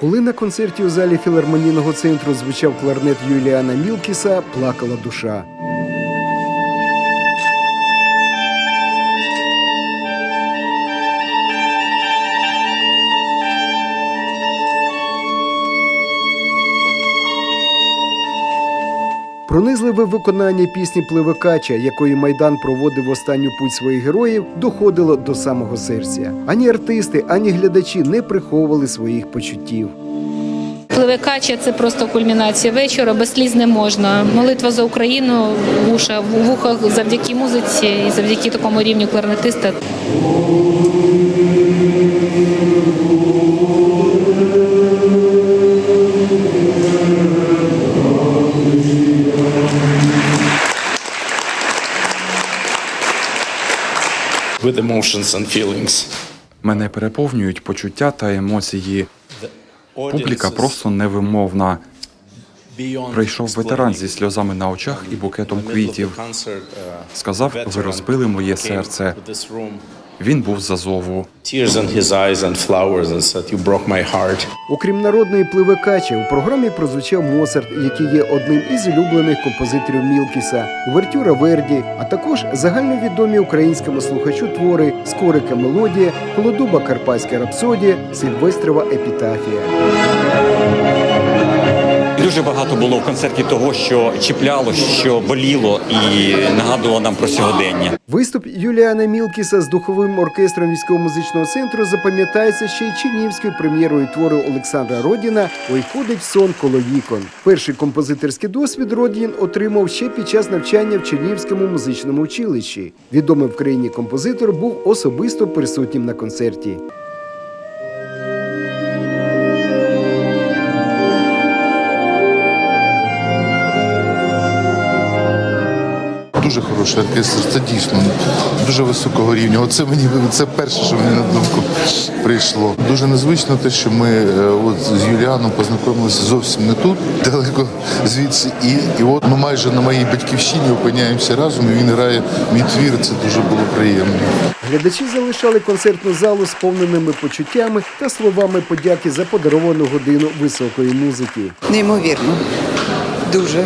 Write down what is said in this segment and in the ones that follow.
Коли на концерті у залі філармонійного центру звучав кларнет Юліана Мілкіса, плакала душа. Пронизливе виконання пісні Пливекача, якої Майдан проводив останню путь своїх героїв, доходило до самого серця. Ані артисти, ані глядачі не приховували своїх почуттів. Пливекача це просто кульмінація вечора, без сліз не можна. Молитва за Україну в ушах, в вухах завдяки музиці і завдяки такому рівню кларнетиста. With emotions and feelings. Мене переповнюють почуття та емоції. Публіка просто невимовна. Прийшов ветеран зі сльозами на очах і букетом квітів. Сказав, ви розбили моє серце. Він був з Азову. Tears in his eyes and flowers and said, You broke my heart. Окрім народної пливекачі, у програмі прозвучав Моцарт, який є одним із улюблених композиторів Мілкіса, увертюра Верді, а також загальновідомі українському слухачу твори Скорика мелодія, Колодуба Карпатська рапсодія, Сильвестрова епітафія. Дуже багато було в концерті того, що чіпляло, що боліло і нагадувало нам про сьогодення. Виступ Юліана Мілкіса з духовим оркестром військово-музичного центру запам'ятається ще й чинівською прем'єрою твору Олександра Родіна Ой ходить сон коло вікон. Перший композиторський досвід Родін отримав ще під час навчання в Чернігівському музичному училищі. Відомий в країні композитор був особисто присутнім на концерті. Дуже хороший оркестр, це дійсно дуже високого рівня. Оце мені це перше, що мені на думку прийшло. Дуже незвично те, що ми е, от з Юліаном познайомилися зовсім не тут, далеко звідси. І, і от ми майже на моїй батьківщині опиняємося разом. і Він грає мій твір. Це дуже було приємно. Глядачі залишали концертну залу сповненими почуттями та словами подяки за подаровану годину високої музики. Неймовірно. Дуже.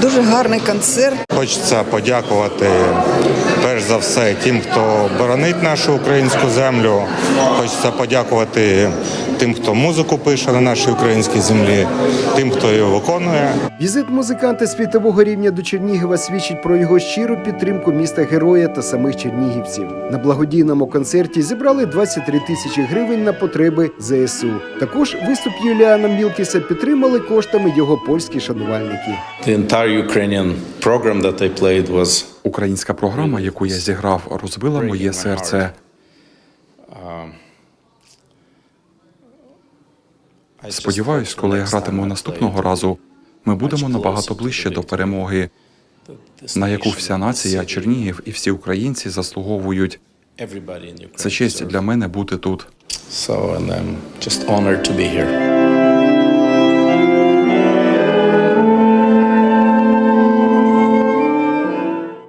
Дуже гарний концерт. Хочеться подякувати перш за все тим, хто боронить нашу українську землю. Хочеться подякувати тим, хто музику пише на нашій українській землі, тим, хто її виконує. Візит музиканта світового рівня до Чернігова свідчить про його щиру підтримку міста героя та самих чернігівців. На благодійному концерті зібрали 23 тисячі гривень на потреби ЗСУ. Також виступ Юліана Мілкіса підтримали коштами його польські шанувальники. The entire Ukrainian program that I played was Українська програма, яку я зіграв, розбила моє серце. Сподіваюсь, коли я гратиму наступного разу, ми будемо набагато ближче до перемоги, на яку вся нація, Чернігів і всі українці заслуговують. Це честь для мене бути тут. So, and I'm just honored to be here.